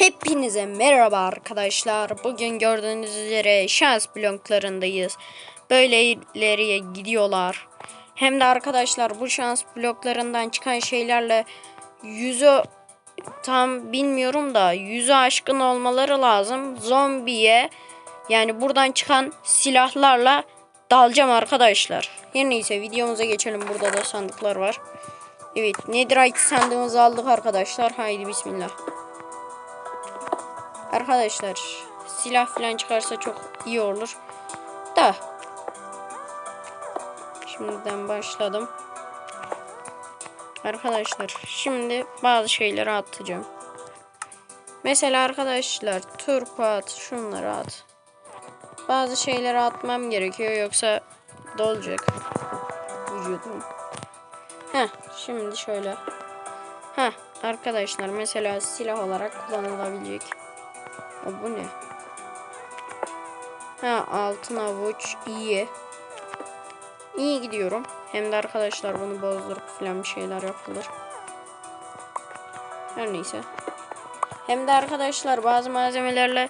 Hepinize merhaba arkadaşlar. Bugün gördüğünüz üzere şans bloklarındayız. Böyle ileriye gidiyorlar. Hem de arkadaşlar bu şans bloklarından çıkan şeylerle yüzü tam bilmiyorum da yüzü aşkın olmaları lazım. Zombiye yani buradan çıkan silahlarla dalacağım arkadaşlar. Her neyse videomuza geçelim. Burada da sandıklar var. Evet Netherite sandığımızı aldık arkadaşlar. Haydi bismillah. Arkadaşlar silah falan çıkarsa çok iyi olur. Da. Şimdiden başladım. Arkadaşlar şimdi bazı şeyleri atacağım. Mesela arkadaşlar turp at, şunları at. Bazı şeyleri atmam gerekiyor yoksa dolacak vücudum. Heh şimdi şöyle. Heh arkadaşlar mesela silah olarak kullanılabilecek. O bu ne? Ha altın avuç iyi. İyi gidiyorum. Hem de arkadaşlar bunu bozdurup falan bir şeyler yapılır. Her neyse. Hem de arkadaşlar bazı malzemelerle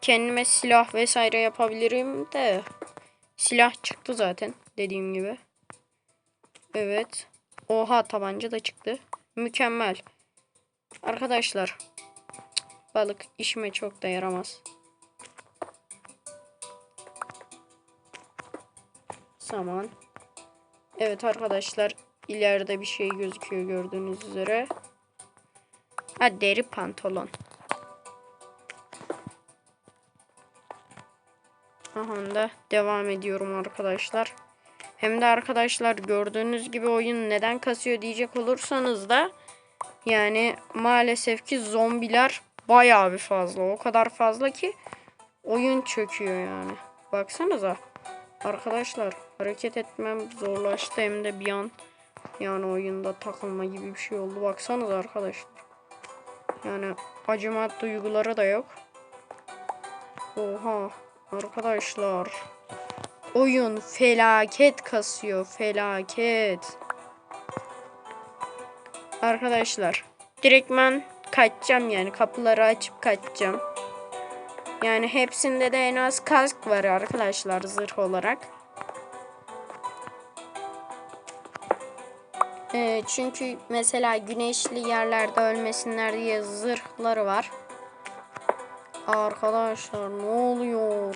kendime silah vesaire yapabilirim de. Silah çıktı zaten dediğim gibi. Evet. Oha tabanca da çıktı. Mükemmel. Arkadaşlar Balık işime çok da yaramaz. Saman. Evet arkadaşlar ileride bir şey gözüküyor gördüğünüz üzere. Ha deri pantolon. Aha da devam ediyorum arkadaşlar. Hem de arkadaşlar gördüğünüz gibi oyun neden kasıyor diyecek olursanız da yani maalesef ki zombiler bayağı bir fazla. O kadar fazla ki oyun çöküyor yani. Baksanıza. Arkadaşlar hareket etmem zorlaştı hem de bir an yani oyunda takılma gibi bir şey oldu. Baksanıza arkadaşlar. Yani acıma duyguları da yok. Oha arkadaşlar. Oyun felaket kasıyor. Felaket. Arkadaşlar direktmen kaçacağım yani kapıları açıp kaçacağım. Yani hepsinde de en az kask var arkadaşlar zırh olarak. Ee, çünkü mesela güneşli yerlerde ölmesinler diye zırhları var. Arkadaşlar ne oluyor?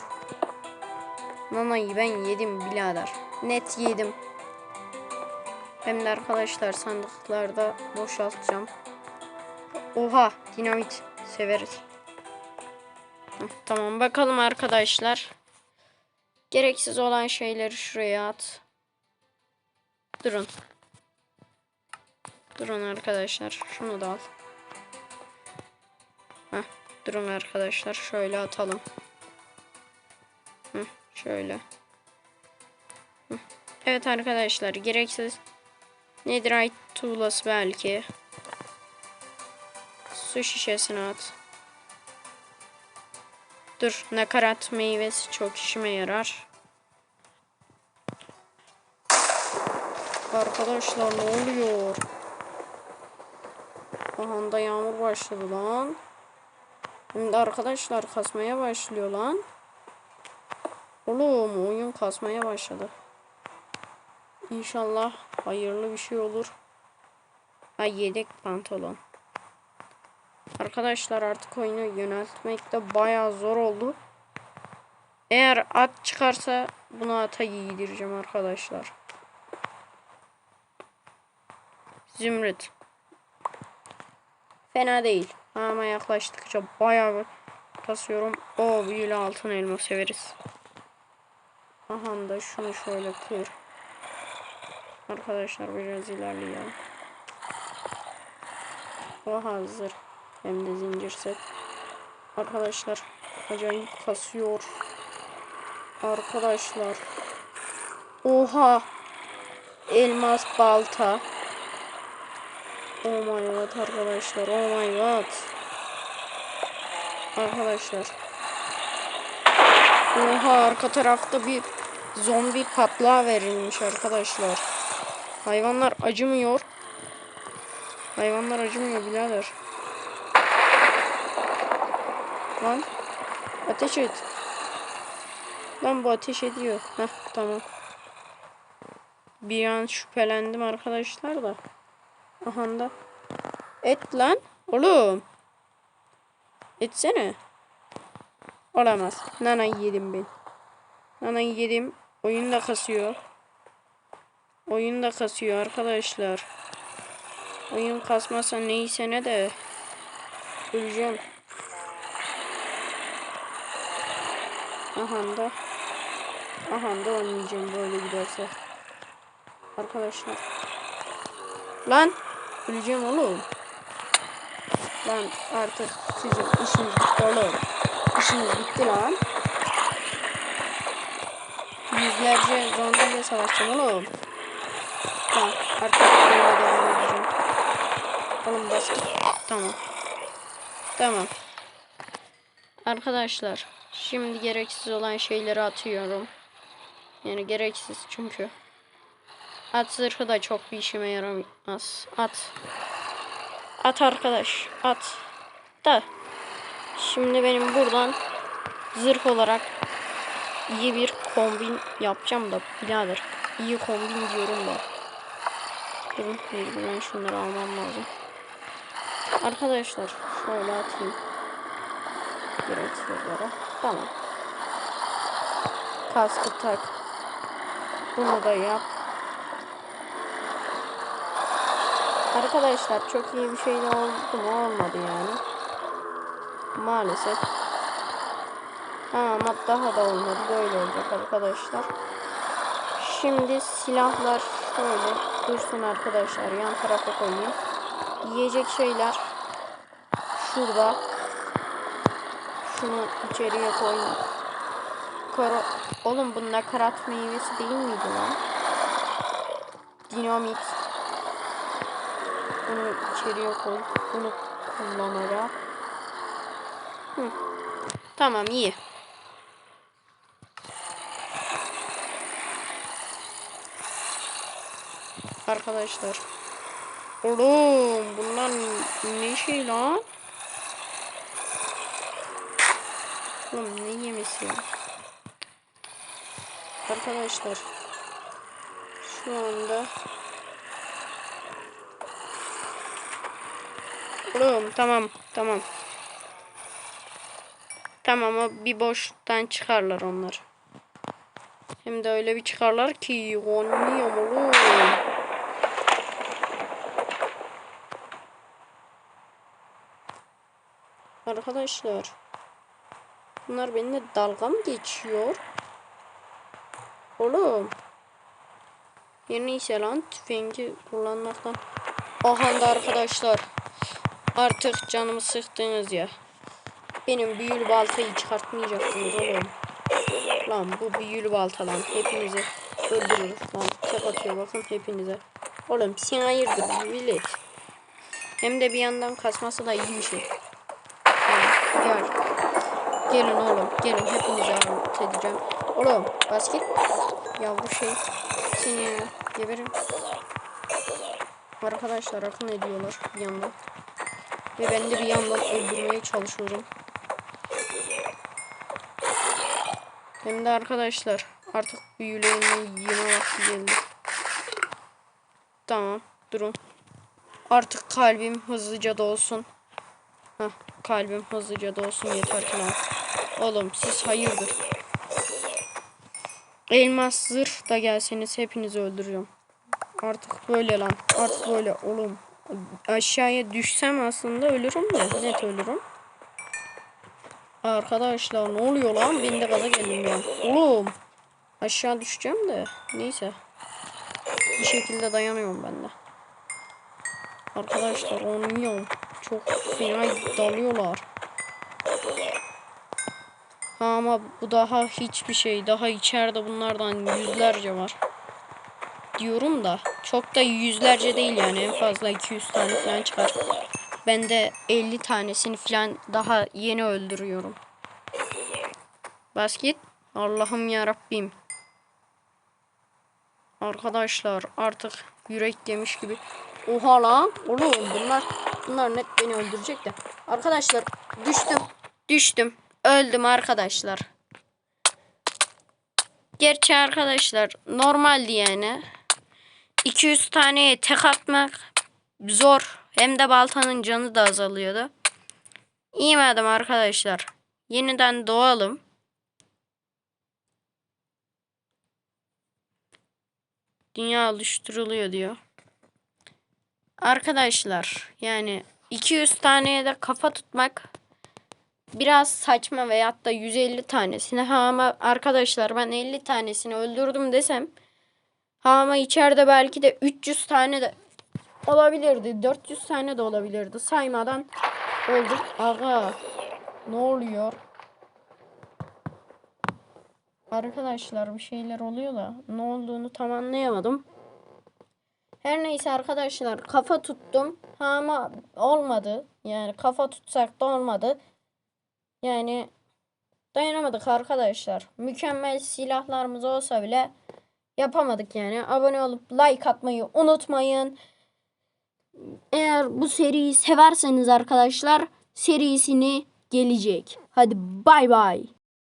Nanayı ben yedim birader. Net yedim. Hem de arkadaşlar sandıklarda boşaltacağım. Oha dinamit severiz. Tamam bakalım arkadaşlar. Gereksiz olan şeyleri şuraya at. Durun. Durun arkadaşlar. Şunu da al. Heh, durun arkadaşlar. Şöyle atalım. Hı, şöyle. Hı. Evet arkadaşlar gereksiz Netherite tuğlası belki. Su şişesine at. Dur nakarat meyvesi çok işime yarar. Arkadaşlar ne oluyor? Aha da yağmur başladı lan. Şimdi arkadaşlar kasmaya başlıyor lan. Oğlum oyun kasmaya başladı. İnşallah hayırlı bir şey olur. Ay yedek pantolon. Arkadaşlar artık oyunu yöneltmek de bayağı zor oldu. Eğer at çıkarsa bunu ata giydireceğim arkadaşlar. Zümrüt. Fena değil. Ama yaklaştıkça bayağı bir basıyorum. O büyülü altın elma severiz. Aha da şunu şöyle kır. Arkadaşlar biraz ilerleyelim. O hazır. Hem de zincir set. Arkadaşlar acayip kasıyor. Arkadaşlar. Oha. Elmas balta. Oh my god arkadaşlar. Oh my god. Arkadaşlar. Oha arka tarafta bir zombi patlağı verilmiş arkadaşlar. Hayvanlar acımıyor. Hayvanlar acımıyor birader. Lan. Ateş et. Lan bu ateş ediyor. Heh tamam. Bir an şüphelendim arkadaşlar da. Aha da. Et lan. Oğlum. Etsene. Olamaz. Nanayı yedim ben. Nanayı yedim. Oyun da kasıyor. Oyun da kasıyor arkadaşlar. Oyun kasmasa neyse ne de. Öleceğim. Aha da. Aha da oynayacağım böyle giderse. Arkadaşlar. Lan. Öleceğim oğlum. Lan artık sizin işiniz bitti oğlum. İşiniz bitti lan. Yüzlerce zombiyle savaşacağım oğlum. Tamam artık böyle devam edeceğim. Oğlum bastık. Tamam. Tamam. Arkadaşlar şimdi gereksiz olan şeyleri atıyorum. Yani gereksiz çünkü. At zırhı da çok bir işime yaramaz. At. At arkadaş. At. Da. Şimdi benim buradan zırh olarak iyi bir kombin yapacağım da birader. İyi kombin diyorum da. Durun mecburen şunları almam lazım. Arkadaşlar şöyle atayım. Gereksizlere. Tamam. Kaskı tak. Bunu da yap. Arkadaşlar çok iyi bir şey oldu mu olmadı yani. Maalesef. Ha, ama daha da olmadı. Böyle olacak arkadaşlar. Şimdi silahlar şöyle dursun arkadaşlar. Yan tarafa koyayım. Yiyecek şeyler şurada. Şunu içeriye koyayım. Karo Oğlum bu nakarat meyvesi değil miydi lan? Dinamit. Bunu içeriye koy. Bunu kullanarak. Hı. Tamam iyi. Arkadaşlar. Oğlum bunlar ne şey lan? Oğlum ne yemesi? Arkadaşlar. Şu anda Oğlum tamam tamam. Tamam o bir boştan çıkarlar onlar. Hem de öyle bir çıkarlar ki oynuyorum oğlum. Arkadaşlar. Bunlar benimle dalga mı geçiyor? Oğlum. Ya neyse lan tüfengi kullanmaktan. Aha da arkadaşlar. Artık canımı sıktınız ya. Benim büyülü baltayı çıkartmayacaksınız oğlum. Lan bu büyülü balta lan. Hepinizi öldürür. Lan tek atıyor bakın hepinize. Oğlum sen hayırdır büyülü. Hem de bir yandan kasması da iyi bir şey. Gel. Gelin oğlum. Gelin hepinizi alt edeceğim. Oğlum basket. Yavru şey. Seni ya. Geberim. Arkadaşlar akın ediyorlar bir yandan. Ve ben de bir yandan öldürmeye çalışıyorum. Hem de arkadaşlar artık büyülerini yeme vakti geldi. Tamam durun. Artık kalbim hızlıca dolsun. Heh, kalbim hızlıca dolsun yeter ki lan. Oğlum siz hayırdır. Elmas zırh da gelseniz hepinizi öldüreceğim. Artık böyle lan. Artık böyle oğlum. Aşağıya düşsem aslında ölürüm de. Net ölürüm. Arkadaşlar ne oluyor lan? Ben de gaza geldim ya. Oğlum. Aşağı düşeceğim de. Neyse. Bir şekilde dayanıyorum ben de. Arkadaşlar oynuyorum. Çok fena dalıyorlar. Ama bu daha hiçbir şey. Daha içeride bunlardan yüzlerce var. Diyorum da çok da yüzlerce değil yani en fazla 200 tane falan çıkar. Ben de 50 tanesini falan daha yeni öldürüyorum. Basket. Allah'ım ya Rabbim. Arkadaşlar artık yürek yemiş gibi. Oha lan. Oğlum bunlar bunlar net beni öldürecek de. Arkadaşlar düştüm. Düştüm. Öldüm arkadaşlar. Gerçi arkadaşlar normaldi yani. 200 taneye tek atmak zor. Hem de baltanın canı da azalıyordu. İyi madem arkadaşlar. Yeniden doğalım. Dünya oluşturuluyor diyor. Arkadaşlar yani 200 taneye de kafa tutmak biraz saçma veyahut da 150 tanesini ha ama arkadaşlar ben 50 tanesini öldürdüm desem ha ama içeride belki de 300 tane de olabilirdi 400 tane de olabilirdi. Saymadan öldük aga ne oluyor? Arkadaşlar bir şeyler oluyor da ne olduğunu tam anlayamadım. Her neyse arkadaşlar kafa tuttum. Ha ama olmadı. Yani kafa tutsak da olmadı yani dayanamadık arkadaşlar. Mükemmel silahlarımız olsa bile yapamadık yani. Abone olup like atmayı unutmayın. Eğer bu seriyi severseniz arkadaşlar serisini gelecek. Hadi bay bay.